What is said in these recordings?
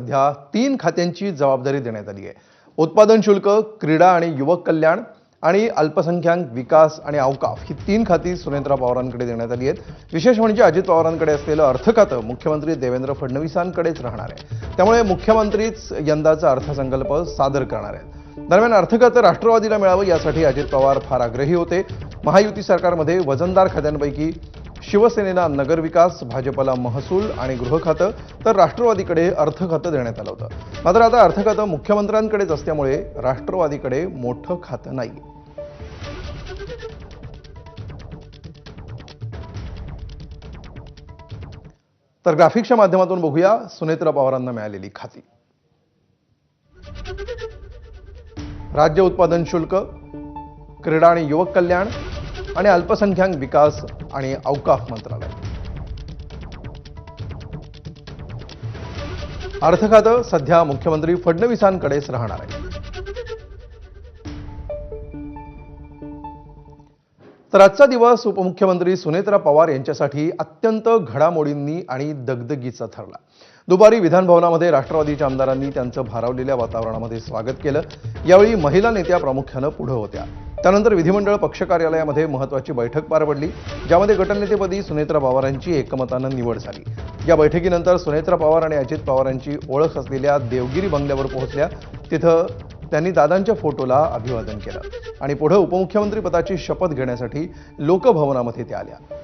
सध्या तीन खात्यांची जबाबदारी देण्यात आली आहे. उत्पादन शुल्क क्रीडा आणि युवक कल्याण आणि अल्पसंख्याक विकास आणि अवकाफ ही तीन खाती सुनेत्रा पवारांकडे देण्यात आली आहेत. विशेष म्हणजे अजित पवारांकडे असलेलं अर्थखातं मुख्यमंत्री देवेंद्र फडणवीसांकडेच राहणार आहे. त्यामुळे मुख्यमंत्रीच यंदाचा अर्थसंकल्प सादर करणार आहेत. दरम्यान अर्थखातं राष्ट्रवादीला मिळावं यासाठी अजित पवार फार आग्रही होते. महायुती सरकारमध्ये वजनदार खात्यांपैकी शिवसेनेला नगरविकास भाजपला महसूल आणि गृह खातं तर राष्ट्रवादीकडे अर्थ खातं देण्यात आलं होतं. मात्र आता अर्थ खातं मुख्यमंत्र्यांकडेच असल्यामुळे राष्ट्रवादीकडे मोठं खातं नाही. तर ग्राफिक्सच्या माध्यमातून बघूया सुनेत्रा पवारांना मिळालेली खाती. राज्य उत्पादन शुल्क क्रीडा आणि युवक कल्याण आणि अल्पसंख्याक विकास आणि अवकाफ मंत्रालय. अर्थ खातं सध्या मुख्यमंत्री फडणवीसांकडेच राहणार आहे. तर आजचा दिवस उपमुख्यमंत्री सुनेत्रा पवार यांच्यासाठी अत्यंत घडामोडींनी आणि दगदगीचा ठरला. दुपारी विधानभवनामध्ये राष्ट्रवादीच्या आमदारांनी त्यांचं भारावलेल्या वातावरणामध्ये स्वागत केलं. यावेळी महिला नेत्या प्रामुख्यानं पुढं होत्या. त्यानंतर विधिमंडळ पक्ष कार्यालयामध्ये महत्वाची बैठक पार पडली ज्यामध्ये गटनेतेपदी सुनेत्रा पवारांची एकमतानं निवड झाली. या बैठकीनंतर सुनेत्रा पवार आणि अजित पवारांची ओळख असलेल्या देवगिरी बंगल्यावर पोहोचल्या. तिथं त्यांनी दादांच्या फोटोला अभिवादन केलं आणि पुढे उपमुख्यमंत्री पदाची शपथ घेण्यासाठी लोकभवनामध्ये त्या आल्या.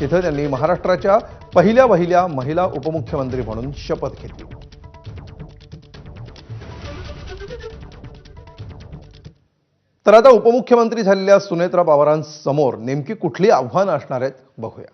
तिथं त्यांनी महाराष्ट्राच्या पहिल्या पहिल्या महिला उपमुख्यमंत्री म्हणून शपथ घेतली. तर आता उपमुख्यमंत्री झालेल्या सुनेत्रा पवारांसमोर नेमकी कुठली आव्हानं असणार आहेत बघूया.